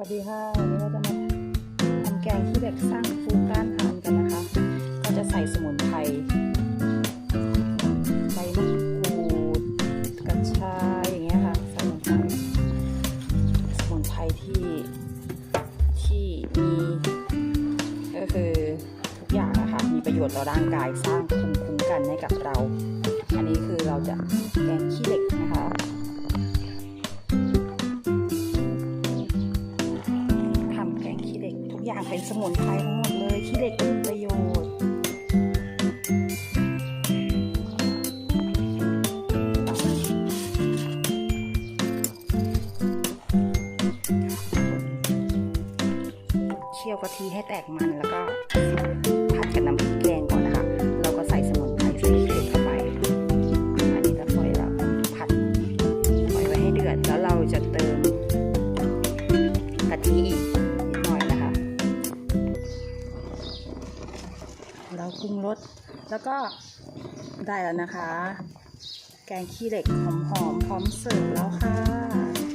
วัสดีค่ะวันนี้เราจะมาทำแกงขี้เหล็กสร้างภูมิต้านทานกันนะคะ ก็จะใส่สมุนไพรใบมะกรูดกระชายอย่างเงี้ยค่ะสมุนไพรสมุนไพรที่ที่มีก็คือทุกอย่างอะค่ะมีประโยชน์ต่อร่างกายสร้างภูมิคุ้มกันให้กับเรา อันนี้คือเราจะ อย่างเป็นสมุนไพรทั้งหมดเลยขี้เหล็กมีประโยชน์เคี่ยวกะทิให้แตกมันแล้วก็ เราปรุงรสแล้วก็ได้แล้วนะคะ แกงขี้เหล็กหอมๆพร้อมเสิร์ฟแล้วค่ะ